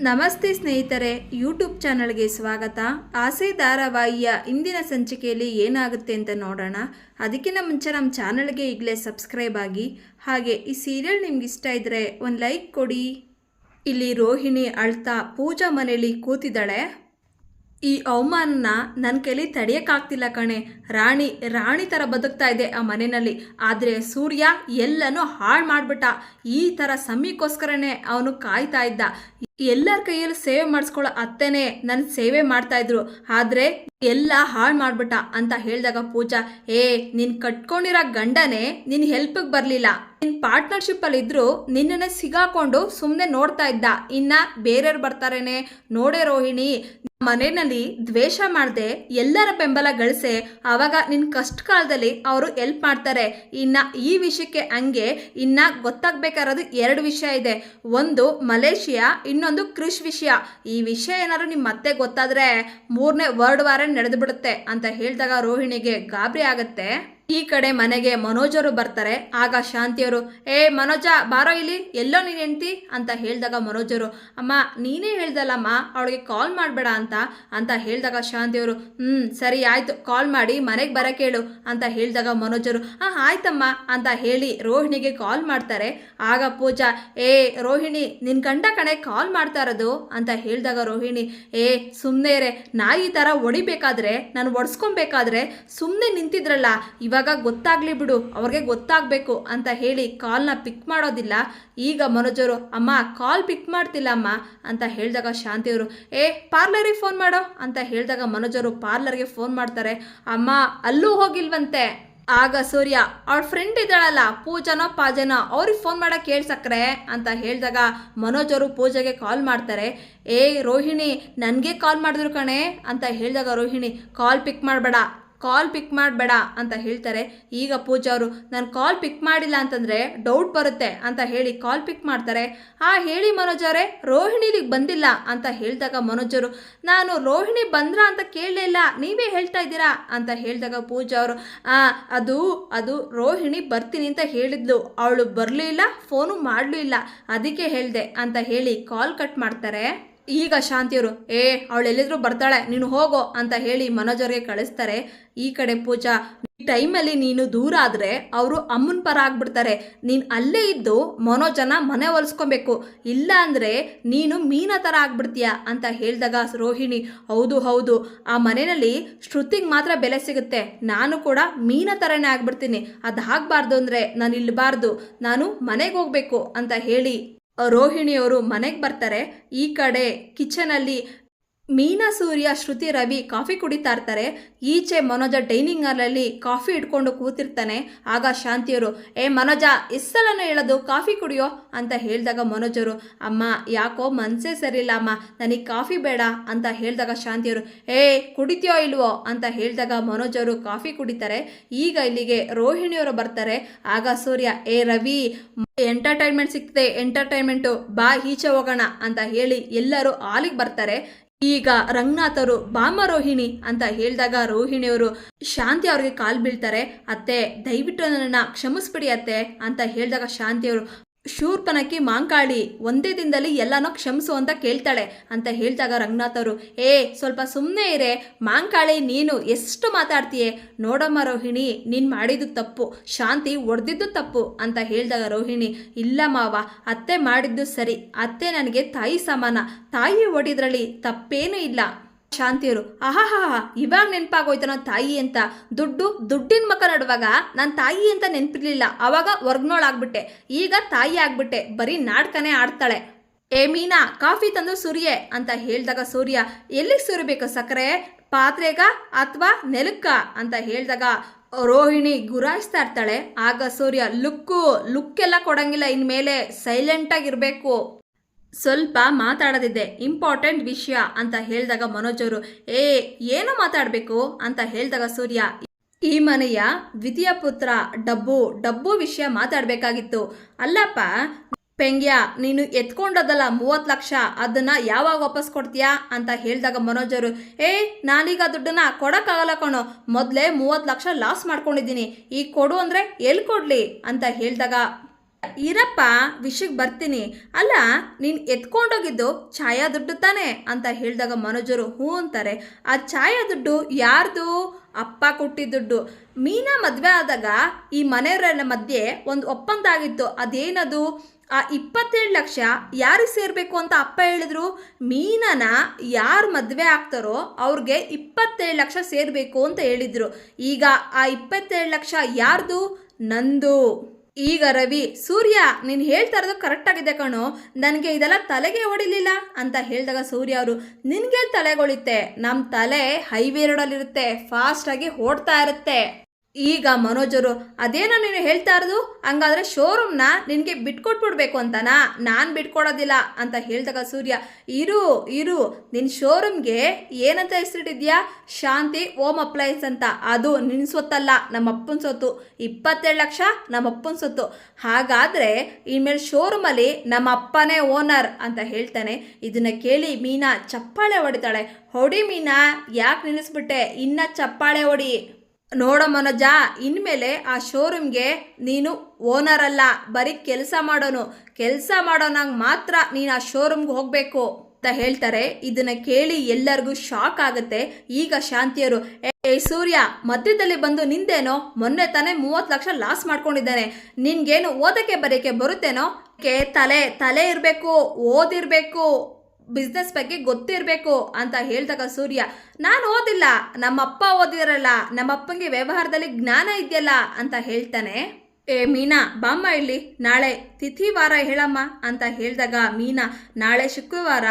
ನಮಸ್ತೆ ಸ್ನೇಹಿತರೆ ಯೂಟ್ಯೂಬ್ ಚಾನಲ್ಗೆ ಸ್ವಾಗತ. ಆಸೆ ಧಾರಾವಾಹಿಯ ಇಂದಿನ ಸಂಚಿಕೆಯಲ್ಲಿ ಏನಾಗುತ್ತೆ ಅಂತ ನೋಡೋಣ. ಅದಕ್ಕಿಂತ ಮುಂಚೆ ನಮ್ಮ ಚಾನಲ್ಗೆ ಈಗಲೇ ಸಬ್ಸ್ಕ್ರೈಬ್ ಆಗಿ, ಹಾಗೆ ಈ ಸೀರಿಯಲ್ ನಿಮ್ಗೆ ಇಷ್ಟ ಇದ್ದರೆ ಒಂದು ಲೈಕ್ ಕೊಡಿ. ಇಲ್ಲಿ ರೋಹಿಣಿ ಅಳ್ತಾ ಪೂಜಾ ಮನೆಯಲ್ಲಿ ಕೂತಿದ್ದಾಳೆ. ಈ ಅವಮಾನನ ನನ್ನ ಕೈಲಿ ತಡೆಯೋಕ್ಕಾಗ್ತಿಲ್ಲ ಕಣೆ. ರಾಣಿ ರಾಣಿ ಥರ ಬದುಕ್ತಾ ಇದೆ ಆ ಮನೆಯಲ್ಲಿ. ಆದರೆ ಸೂರ್ಯ ಎಲ್ಲನೂ ಹಾಳು ಮಾಡಿಬಿಟ್ಟ. ಈ ಥರ ಸಮಯಕ್ಕೋಸ್ಕರನೇ ಅವನು ಕಾಯ್ತಾ ಇದ್ದ. ಎಲ್ಲರ ಕೈಯಲ್ಲಿ ಸೇವೆ ಮಾಡಿಸ್ಕೊಳ್ಳೋ ಅತ್ತೆನೇ ನನ್ನ ಸೇವೆ ಮಾಡ್ತಾ ಇದ್ರು. ಆದರೆ ಎಲ್ಲ ಹಾಳು ಮಾಡ್ಬಿಟ್ಟ ಅಂತ ಹೇಳಿದಾಗ ಪೂಜಾ, ಏ, ನೀನು ಕಟ್ಕೊಂಡಿರೋ ಗಂಡನೇ ನಿನ್ನ ಹೆಲ್ಪಿಗೆ ಬರಲಿಲ್ಲ. ನಿನ್ನ ಪಾರ್ಟ್ನರ್ಶಿಪ್ಪಲ್ಲಿ ಇದ್ರು ನಿನ್ನನ್ನು ಸಿಗಾಕೊಂಡು ಸುಮ್ಮನೆ ನೋಡ್ತಾ ಇದ್ದ. ಇನ್ನ ಬೇರೆಯವ್ರು ಬರ್ತಾರೇನೆ? ನೋಡೇ ರೋಹಿಣಿ ಮನೆಯಲ್ಲಿ ದ್ವೇಷ ಮಾಡದೆ, ಎಲ್ಲರ ಬೆಂಬಲ ಗಳಿಸೆ. ಆವಾಗ ನಿನ್ನ ಕಷ್ಟ ಕಾಲದಲ್ಲಿ ಅವರು ಎಲ್ಪ್ ಮಾಡ್ತಾರೆ. ಇನ್ನ ಈ ವಿಷಯಕ್ಕೆ ಹಂಗೆ ಇನ್ನ ಗೊತ್ತಾಗ್ಬೇಕಾಗಿರೋದು ಎರಡು ವಿಷಯ ಇದೆ. ಒಂದು ಮಲೇಷಿಯಾ, ಇನ್ನೊಂದು ಕೃಷ್ ವಿಷಯ. ಈ ವಿಷಯ ಏನಾದ್ರು ನಿಮ್ಮ ಮತ್ತೆ ಗೊತ್ತಾದ್ರೆ ಮೂರನೇ ವರ್ಡ್ ವಾರ ನಡೆದು ಬಿಡುತ್ತೆ ಅಂತ ಹೇಳಿದಾಗ ರೋಹಿಣಿಗೆ ಗಾಬರಿ ಆಗತ್ತೆ. ಈ ಕಡೆ ಮನೆಗೆ ಮನೋಜರು ಬರ್ತಾರೆ. ಆಗ ಶಾಂತಿಯವರು ಏ ಮನೋಜ, ಬಾರೋ ಇಲ್ಲಿ. ಎಲ್ಲೋ ನೀನು ಹೆಂಡ್ತಿ? ಅಂತ ಹೇಳಿದಾಗ ಮನೋಜರು, ಅಮ್ಮ, ನೀನೇ ಹೇಳ್ದಲ್ಲಮ್ಮ, ಅವಳಿಗೆ ಕಾಲ್ ಮಾಡಬೇಡ ಅಂತ. ಅಂತ ಹೇಳಿದಾಗ ಶಾಂತಿಯವರು ಹ್ಞೂ ಸರಿ ಆಯಿತು ಕಾಲ್ ಮಾಡಿ, ಮನೆಗೆ ಬರೋ ಕೇಳು. ಅಂತ ಹೇಳಿದಾಗ ಮನೋಜರು ಹಾಂ ಆಯ್ತಮ್ಮ. ಅಂತ ಹೇಳಿ ರೋಹಿಣಿಗೆ ಕಾಲ್ ಮಾಡ್ತಾರೆ. ಆಗ ಪೂಜಾ, ಏ ರೋಹಿಣಿ ನಿನ್ನ ಗಂಡ ಕಣೆ ಕಾಲ್ ಮಾಡ್ತಾ ಇರೋದು? ಅಂತ ಹೇಳಿದಾಗ ರೋಹಿಣಿ, ಏ ಸುಮ್ಮನೆ ರೇ ನಾಯಿ ಥರ ಹೊಡಿಬೇಕಾದ್ರೆ, ನಾನು ಒಡ್ಸ್ಕೊಬೇಕಾದ್ರೆ ಸುಮ್ಮನೆ ನಿಂತಿದ್ರಲ್ಲ, ಇವಾಗ ಗೊತ್ತಾಗ್ಲಿ ಬಿಡು, ಅವ್ರಿಗೆ ಗೊತ್ತಾಗಬೇಕು ಅಂತ ಹೇಳಿ ಕಾಲ್ನ ಪಿಕ್ ಮಾಡೋದಿಲ್ಲ. ಈಗ ಮನೋಜರು, ಅಮ್ಮ, ಕಾಲ್ ಪಿಕ್ ಮಾಡ್ತಿಲ್ಲ ಅಮ್ಮ ಅಂತ ಹೇಳಿದಾಗ ಶಾಂತಿಯವರು, ಏ ಪಾರ್ಲರಿಗೆ ಫೋನ್ ಮಾಡೋ ಅಂತ ಹೇಳಿದಾಗ ಮನೋಜರು ಪಾರ್ಲರ್ಗೆ ಫೋನ್ ಮಾಡ್ತಾರೆ. ಅಮ್ಮ, ಅಲ್ಲೂ ಹೋಗಿಲ್ವಂತೆ. ಆಗ ಸೂರ್ಯ, ಅವ್ಳ ಫ್ರೆಂಡ್ ಇದ್ದಾಳಲ್ಲ, ಪೂಜನೋ, ಪಾಜನೋ, ಅವ್ರಿಗೆ ಫೋನ್ ಮಾಡೋಕೆ ಕೇಳ್ಸಕ್ರೆ ಅಂತ ಹೇಳಿದಾಗ ಮನೋಜರು ಪೂಜೆಗೆ ಕಾಲ್ ಮಾಡ್ತಾರೆ. ಏ, ರೋಹಿಣಿ, ನನಗೆ ಕಾಲ್ ಮಾಡಿದ್ರು ಕಣೆ ಅಂತ ಹೇಳಿದಾಗ ರೋಹಿಣಿ ಕಾಲ್ ಪಿಕ್ ಮಾಡಬೇಡ ಕಾಲ್ ಪಿಕ್ ಮಾಡಬೇಡ ಅಂತ ಹೇಳ್ತಾರೆ. ಈಗ ಪೂಜಾ ಅವರು, ನಾನು ಕಾಲ್ ಪಿಕ್ ಮಾಡಿಲ್ಲ ಅಂತಂದರೆ ಡೌಟ್ ಬರುತ್ತೆ ಅಂತ ಹೇಳಿ ಕಾಲ್ ಪಿಕ್ ಮಾಡ್ತಾರೆ. ಆ ಹೇಳಿ ಮನೋಜ್ ಅವರೇ, ರೋಹಿಣಿಲಿಗೆ ಬಂದಿಲ್ಲ ಅಂತ ಹೇಳಿದಾಗ ಮನೋಜರು ನಾನು ರೋಹಿಣಿ ಬಂದ್ರ ಅಂತ ಕೇಳಲೇ ಇಲ್ಲ, ನೀವೇ ಹೇಳ್ತಾ ಇದ್ದೀರಾ ಅಂತ ಹೇಳಿದಾಗ ಪೂಜಾ ಅವರು ಅದು ಅದು ರೋಹಿಣಿ ಬರ್ತೀನಿ ಅಂತ ಹೇಳಿದ್ಲು, ಅವಳು ಬರಲಿಲ್ಲ ಫೋನು ಮಾಡಲೂ ಅದಕ್ಕೆ ಹೇಳಿದೆ ಅಂತ ಹೇಳಿ ಕಾಲ್ ಕಟ್ ಮಾಡ್ತಾರೆ. ಈಗ ಶಾಂತಿಯವರು ಏ, ಅವಳು ಎಲ್ಲಿದ್ರು ಬರ್ತಾಳೆ, ನೀನು ಹೋಗೋ ಅಂತ ಹೇಳಿ ಮನೋಜರಿಗೆ ಕಳಿಸ್ತಾರೆ. ಈ ಕಡೆ ಪೂಜಾ, ಈ ಟೈಮಲ್ಲಿ ನೀನು ದೂರ ಆದರೆ ಅವರು ಅಮ್ಮನ ಪರ ಆಗ್ಬಿಡ್ತಾರೆ. ನೀನು ಅಲ್ಲೇ ಇದ್ದು ಮನೋಜನ ಮನೆ ಒಲಿಸ್ಕೊಬೇಕು. ಇಲ್ಲ ಅಂದರೆ ನೀನು ಮೀನ ಥರ ಆಗ್ಬಿಡ್ತೀಯ? ಅಂತ ಹೇಳಿದಾಗ ರೋಹಿಣಿ, ಹೌದು ಹೌದು. ಆ ಮನೆಯಲ್ಲಿ ಶ್ರುತಿಗೆ ಮಾತ್ರ ಬೆಲೆ ಸಿಗುತ್ತೆ. ನಾನು ಕೂಡ ಮೀನ ಥರನೇ ಆಗ್ಬಿಡ್ತೀನಿ. ಅದು ಆಗಬಾರ್ದು ಅಂದರೆ ನಾನು ಇಲ್ಲಬಾರ್ದು ನಾನು ಮನೆಗೆ ಹೋಗಬೇಕು ಅಂತ ಹೇಳಿ ರೋಹಿಣಿಯವರು ಮನೆಗೆ ಬರ್ತಾರೆ ಈ ಕಡೆ ಕಿಚನಲ್ಲಿ ಮೀನಾ, ಸೂರ್ಯ, ಶ್ರುತಿ, ರವಿ ಕಾಫಿ ಕುಡಿತಾ ಇರ್ತಾರೆ. ಈಚೆ ಮನೋಜ ಡೈನಿಂಗ್ ಹಾಲಲ್ಲಿ ಕಾಫಿ ಇಟ್ಕೊಂಡು ಕೂತಿರ್ತಾನೆ. ಆಗ ಶಾಂತಿಯವರು, ಏ ಮನೋಜ ಇಸ್ಸಲನ್ನು ಹೇಳೋದು ಕಾಫಿ ಕುಡಿಯೋ? ಅಂತ ಹೇಳಿದಾಗ ಮನೋಜರು, ಅಮ್ಮ, ಯಾಕೋ ಮನಸ್ಸೇ ಸರಿಯಿಲ್ಲ ಅಮ್ಮ. ನನಗೆ ಕಾಫಿ ಬೇಡ. ಅಂತ ಹೇಳಿದಾಗ ಶಾಂತಿಯವರು, ಏ, ಕುಡಿತೀಯೋ ಇಲ್ವೋ? ಅಂತ ಹೇಳಿದಾಗ ಮನೋಜರು ಕಾಫಿ ಕುಡಿತಾರೆ. ಈಗ ಇಲ್ಲಿಗೆ ರೋಹಿಣಿಯವರು ಬರ್ತಾರೆ. ಆಗ ಸೂರ್ಯ, ಏ ರವಿ ಎಂಟರ್ಟೈನ್ಮೆಂಟ್ ಸಿಗ್ತದೆ ಎಂಟರ್ಟೈನ್ಮೆಂಟು ಬಾ, ಈಚೆ ಹೋಗೋಣ. ಅಂತ ಹೇಳಿ ಎಲ್ಲರೂ ಹಾಲಿಗೆ ಬರ್ತಾರೆ. ಈಗ ರಂಗನಾಥರು ಬಾಮ ರೋಹಿಣಿ ಅಂತ ಹೇಳಿದಾಗ ರೋಹಿಣಿಯವರು ಶಾಂತಿ ಅವ್ರಿಗೆ ಕಾಲ್ ಬೀಳ್ತಾರೆ, ಅತ್ತೆ, ದಯವಿಟ್ಟು ನನ್ನನ್ನು ಕ್ಷಮಿಸ್ಬಿಡಿ ಅತ್ತೆ, ಅಂತ ಹೇಳಿದಾಗ ಶಾಂತಿಯವರು ಶೂರ್ಪನಕ್ಕಿ ಮಾಂಕಾಳಿ ಒಂದೇ ದಿನದಲ್ಲಿ ಎಲ್ಲನೂ ಕ್ಷಮಿಸು ಅಂತ ಕೇಳ್ತಾಳೆ ಅಂತ ಹೇಳ್ತಾಗ ರಂಗನಾಥರು ಏ, ಸ್ವಲ್ಪ ಸುಮ್ಮನೆ ಇರೆ, ಮಾಂಕಾಳಿ ನೀನು ಎಷ್ಟು ಮಾತಾಡ್ತೀಯೆ? ನೋಡಮ್ಮ ರೋಹಿಣಿ, ನೀನು ಮಾಡಿದ್ದು ತಪ್ಪು, ಶಾಂತಿ ಒಡೆದಿದ್ದು ತಪ್ಪು, ಅಂತ ಹೇಳಿದಾಗ ರೋಹಿಣಿ, ಇಲ್ಲ ಮಾವ, ಅತ್ತೆ ಮಾಡಿದ್ದು ಸರಿ, ಅತ್ತೆ ನನಗೆ ತಾಯಿ ಸಮಾನ, ತಾಯಿ ಒಡಿದ್ರಲ್ಲಿ ತಪ್ಪೇನೂ ಇಲ್ಲ. ಶಾಂತಿಯವರು ಆಹಾಹಾ ಇವಾಗ ನೆನಪಾಗೋಯ್ತನೋ ತಾಯಿ ಅಂತ. ದುಡ್ಡು, ದುಡ್ಡಿನ ಮಕ್ಕ ನಡುವಾಗ ನಾನು ತಾಯಿ ಅಂತ ನೆನಪಿರ್ಲಿಲ್ಲ, ಅವಾಗ ವರ್ಗ್ನೋಳಾಗ್ಬಿಟ್ಟೆ, ಈಗ ತಾಯಿ ಆಗ್ಬಿಟ್ಟೆ, ಬರೀ ನಾಟಕನೇ ಆಡ್ತಾಳೆ. ಏ ಮೀನಾ, ಕಾಫಿ ತಂದು ಸುರಿಯೆ, ಅಂತ ಹೇಳಿದಾಗ ಸೂರ್ಯ, ಎಲ್ಲಿಗೆ ಸುರಿಬೇಕು ಸಕ್ಕರೆ? ಪಾತ್ರೆಗ ಅಥವಾ ನೆಲಕ್ಕ? ಅಂತ ಹೇಳಿದಾಗ, ರೋಹಿಣಿ ಗುರಾಯಿಸ್ತಾ ಇರ್ತಾಳೆ. ಆಗ ಸೂರ್ಯ, ಲುಕ್ಕು, ಲುಕ್ಕೆಲ್ಲ ಕೊಡಂಗಿಲ್ಲ ಇನ್ಮೇಲೆ ಸೈಲೆಂಟಾಗಿರಬೇಕು ಸ್ವಲ್ಪ ಮಾತಾಡದಿದ್ದೆ. ಇಂಪಾರ್ಟೆಂಟ್ ವಿಷಯ ಅಂತ ಹೇಳಿದಾಗ ಮನೋಜ್ ಅವರು, ಏ, ಏನು ಮಾತಾಡಬೇಕು? ಅಂತ ಹೇಳಿದಾಗ ಸೂರ್ಯ, ಈ ಮನೆಯ ದ್ವಿತೀಯ ಪುತ್ರ ಡಬ್ಬು ಡಬ್ಬು ವಿಷಯ ಮಾತಾಡಬೇಕಾಗಿತ್ತು. ಅಲ್ಲಪ್ಪ, ಪೆಂಗ್ಯ, ನೀನು ಎತ್ಕೊಂಡದಲ್ಲ ಮೂವತ್ತು ಲಕ್ಷ, ಅದನ್ನ ಯಾವಾಗ ವಾಪಸ್ ಕೊಡ್ತೀಯಾ? ಅಂತ ಹೇಳಿದಾಗ ಮನೋಜ್ ಅವರು, ಏ, ನಾನೀಗ ದುಡ್ಡನ್ನ ಕೊಡೋಕ್ಕಾಗಲ್ಲ ಕಣೋ. ಮೊದಲೇ ಮೂವತ್ತು ಲಕ್ಷ ಲಾಸ್ ಮಾಡ್ಕೊಂಡಿದ್ದೀನಿ. ಈಗ ಕೊಡು ಅಂದರೆ ಎಲ್ಲಿ ಕೊಡಲಿ? ಅಂತ ಹೇಳಿದಾಗ ಇರಪ್ಪ ವಿಷಯಕ್ಕೆ ಬರ್ತೀನಿ. ಅಲ್ಲ, ನೀನು ಎತ್ಕೊಂಡೋಗಿದ್ದು ಛಾಯಾ ದುಡ್ಡು ತಾನೆ ಅಂತ ಹೇಳಿದಾಗ ಮನೋಜರು ಹ್ಞೂ ಅಂತಾರೆ. ಆ ಛಾಯಾ ದುಡ್ಡು ಯಾರ್ದು? ಅಪ್ಪ ಕೊಟ್ಟಿದ್ದ ದುಡ್ಡು. ಮೀನಾ ಮದುವೆ ಆದಾಗ ಈ ಮನೆಯವರ ಮಧ್ಯೆ ಒಂದು ಒಪ್ಪಂದ ಆಗಿತ್ತು ಅದೇನದು? ಆ ಇಪ್ಪತ್ತೇಳು ಲಕ್ಷ ಯಾರಿಗೆ ಸೇರಬೇಕು ಅಂತ ಅಪ್ಪ ಹೇಳಿದ್ರು? ಮೀನನ ಯಾರು ಮದುವೆ ಆಗ್ತಾರೋ ಅವ್ರಿಗೆ ಇಪ್ಪತ್ತೇಳು ಲಕ್ಷ ಸೇರಬೇಕು ಅಂತ ಹೇಳಿದ್ರು. ಈಗ ಆ ಇಪ್ಪತ್ತೇಳು ಲಕ್ಷ ಯಾರ್ದು? ನಂದು. ಈಗ ರವಿ, ಸೂರ್ಯ, ನೀನು ಹೇಳ್ತಾ ಇರೋದು ಕರೆಕ್ಟ್ ಆಗಿದೆ ಕಣೋ. ನನಗೆ ಇದೆಲ್ಲ ತಲೆಗೆ ಹೊಡಿಲಿಲ್ಲ ಅಂತ ಹೇಳಿದಾಗ ಸೂರ್ಯ ಅವರು, ನಿನಗೆ ತಲೆಗೊಳಿತ್ತೆ ನಮ್ಮ ತಲೆ ಹೈವೇ ರೋಡಲ್ಲಿರುತ್ತೆ ಫಾಸ್ಟಾಗಿ ಓಡ್ತಾ ಇರುತ್ತೆ. ಈಗ ಮನೋಜರು ಅದೇನೋ ನೀನು ಹೇಳ್ತಾ ಇರೋದು? ಹಂಗಾದ್ರೆ ಶೋರೂಮ್ನ ನಿನಗೆ ಬಿಟ್ಕೊಟ್ಬಿಡ್ಬೇಕು ಅಂತನಾ? ನಾನು ಬಿಟ್ಕೊಡೋದಿಲ್ಲ, ಅಂತ ಹೇಳ್ದಾಗ ಸೂರ್ಯ, ಇರು ಇರು ನಿನ್ನ ಶೋರೂಮ್ಗೆ ಏನಂತ ಹೆಸರಿಟ್ಟಿದ್ಯಾ? ಶಾಂತಿ ಓಮ್ ಅಪ್ಲಯನ್ಸ್ ಅಂತ. ಅದು ನಿನ್ನ ಸೊತ್ತಲ್ಲ ನಮ್ಮ ಅಪ್ಪನ ಸೊತ್ತು ಇಪ್ಪತ್ತೇಳು ಲಕ್ಷ ನಮ್ಮ ಅಪ್ಪನ ಸೊತ್ತು ಹಾಗಾದರೆ ಇನ್ಮೇಲೆ ಶೋರೂಮಲ್ಲಿ ನಮ್ಮ ಅಪ್ಪನೇ ಓನರ್ ಅಂತ ಹೇಳ್ತಾನೆ. ಇದನ್ನು ಕೇಳಿ ಮೀನಾ ಚಪ್ಪಾಳೆ ಹೊಡಿತಾಳೆ. ಹೊಡಿ ಮೀನಾ, ಯಾಕೆ ನಿಲ್ಲಿಸ್ಬಿಟ್ಟೆ? ಇನ್ನ ಚಪ್ಪಾಳೆ ಹೊಡಿ. ನೋಡೋ ಮನೋಜ, ಇನ್ಮೇಲೆ ಆ ಶೋರೂಮ್ಗೆ ನೀನು ಓನರ್ ಅಲ್ಲ, ಬರೀ ಕೆಲಸ ಮಾಡೋನು. ಕೆಲಸ ಮಾಡೋನಾಗ ಮಾತ್ರ ನೀನು ಆ ಶೋರೂಮ್ಗೆ ಹೋಗಬೇಕು ಅಂತ ಹೇಳ್ತಾರೆ. ಇದನ್ನ ಕೇಳಿ ಎಲ್ಲರಿಗೂ ಶಾಕ್ ಆಗುತ್ತೆ ಈಗ ಶಾಂತಿಯರು. ಏ ಸೂರ್ಯ, ಮಧ್ಯದಲ್ಲಿ ಬಂದು ನಿಂದೇನೋ? ಮೊನ್ನೆ ತಾನೇ ಮೂವತ್ತು ಲಕ್ಷ ಲಾಸ್ ಮಾಡ್ಕೊಂಡಿದ್ದಾನೆ. ನಿನ್ಗೇನು ಓದಕ್ಕೆ ಬರೀಕೆ ಬರುತ್ತೇನೋ? ತಲೆ ತಲೆ ಇರಬೇಕು, ಓದಿರಬೇಕು. ಬಿಸ್ನೆಸ್ ಬಗ್ಗೆ ಗೊತ್ತಿರಬೇಕು ಅಂತ ಹೇಳಿದಾಗ ಸೂರ್ಯ, ನಾನು ಓದಿಲ್ಲ, ನಮ್ಮಪ್ಪ ಓದಿರಲ್ಲ ನಮ್ಮಪ್ಪಂಗೆ ವ್ಯವಹಾರದಲ್ಲಿ ಜ್ಞಾನ ಇದೆಯಲ್ಲ ಅಂತ ಹೇಳ್ತಾನೆ. ಏ ಮೀನಾ, ಬಾಮ್ಮ ಇಲ್ಲಿ ನಾಳೆ ತಿಥಿ ವಾರ ಹೇಳಮ್ಮ ಅಂತ ಹೇಳಿದಾಗ ಮೀನಾ, ನಾಳೆ ಶುಕ್ರವಾರ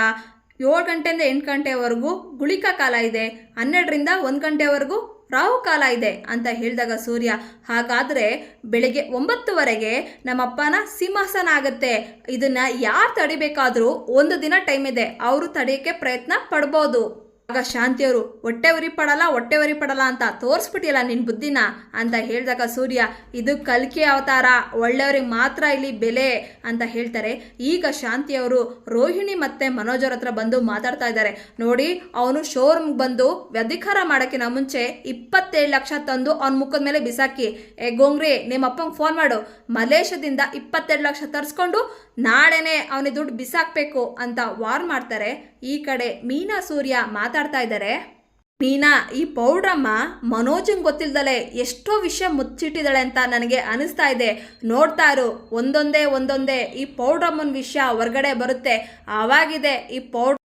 ಏಳು ಗಂಟೆಯಿಂದ ಎಂಟು ಗಂಟೆವರೆಗೂ ಗುಳಿಕ ಕಾಲ ಇದೆ, ಹನ್ನೆರಡರಿಂದ ಒಂದು ಗಂಟೆವರೆಗೂ ರಾಹು ಕಾಲ ಇದೆ ಅಂತ ಹೇಳಿದಾಗ ಸೂರ್ಯ, ಹಾಗಾದರೆ ಬೆಳಿಗ್ಗೆ ಒಂಬತ್ತುವರೆಗೆ ನಮ್ಮಪ್ಪನ ಸಿಂಹಾಸನ ಆಗುತ್ತೆ. ಇದನ್ನು ಯಾರು ತಡಿಬೇಕಾದರೂ ಒಂದು ದಿನ ಟೈಮ್ ಇದೆ. ಅವರು ತಡೆಯೋಕ್ಕೆ ಪ್ರಯತ್ನ ಪಡ್ಬೋದು. ಆಗ ಶಾಂತಿಯವರು ಹೊಟ್ಟೆ ಉರಿ ಪಡಲ್ಲ ಹೊಟ್ಟೆ ಉರಿ ಪಡಲ್ಲ ಅಂತ ತೋರಿಸ್ಬಿಟ್ಟಿಲ್ಲ ನಿನ್ನ ಬುದ್ಧಿನ ಅಂತ ಹೇಳಿದಾಗ ಸೂರ್ಯ, ಇದು ಕಲ್ಕಿ ಅವತಾರ, ಒಳ್ಳೆಯವ್ರಿಗೆ ಮಾತ್ರ ಇಲ್ಲಿ ಬೆಲೆ ಅಂತ ಹೇಳ್ತಾರೆ. ಈಗ ಶಾಂತಿಯವರು, ರೋಹಿಣಿ ಮತ್ತೆ ಮನೋಜರ ಹತ್ರ ಬಂದು ಮಾತಾಡ್ತಾ ಇದ್ದಾರೆ. ನೋಡಿ, ಅವನು ಶೋರೂಮ್ಗೆ ಬಂದು ವ್ಯಧಿಕಾರ ಮಾಡೋಕ್ಕಿಂತ ಮುಂಚೆ ಇಪ್ಪತ್ತೇಳು ಲಕ್ಷ ತಂದು ಅವನ ಮುಖದ ಮೇಲೆ ಬಿಸಾಕಿ, ಏ ಗೋಂಗ್ರಿ ನಿಮ್ಮ ಅಪ್ಪಂಗೆ ಫೋನ್ ಮಾಡು. ಮಲೇಷ್ಯಾದಿಂದ ಇಪ್ಪತ್ತೆರಡು ಲಕ್ಷ ತರಿಸ್ಕೊಂಡು ನಾಳೆನೇ ಅವನಿಗೆ ದುಡ್ಡು ಬಿಸಾಕ್ಬೇಕು ಅಂತ ವಾರ್ ಮಾಡ್ತಾರೆ. ಈ ಕಡೆ ಮೀನಾ ಸೂರ್ಯ ಮಾತಾಡ್ತಾ ಇದ್ದಾರೆ. ಮೀನಾ, ಈ ಪೌಡ್ರಮ್ಮ ಮನೋಜಂಗೆ ಗೊತ್ತಿಲ್ದಲೆ ಎಷ್ಟೋ ವಿಷಯ ಮುಚ್ಚಿಟ್ಟಿದ್ದಾಳೆ ಅಂತ ನನಗೆ ಅನಿಸ್ತಾ ಇದೆ. ನೋಡ್ತಾ ಇರು, ಒಂದೊಂದೇ ಒಂದೊಂದೇ ಈ ಪೌಡ್ರಮ್ಮನ ವಿಷಯ ಹೊರಗಡೆ ಬರುತ್ತೆ. ಆವಾಗಿದೆ ಈ ಪೌಡ್ರ್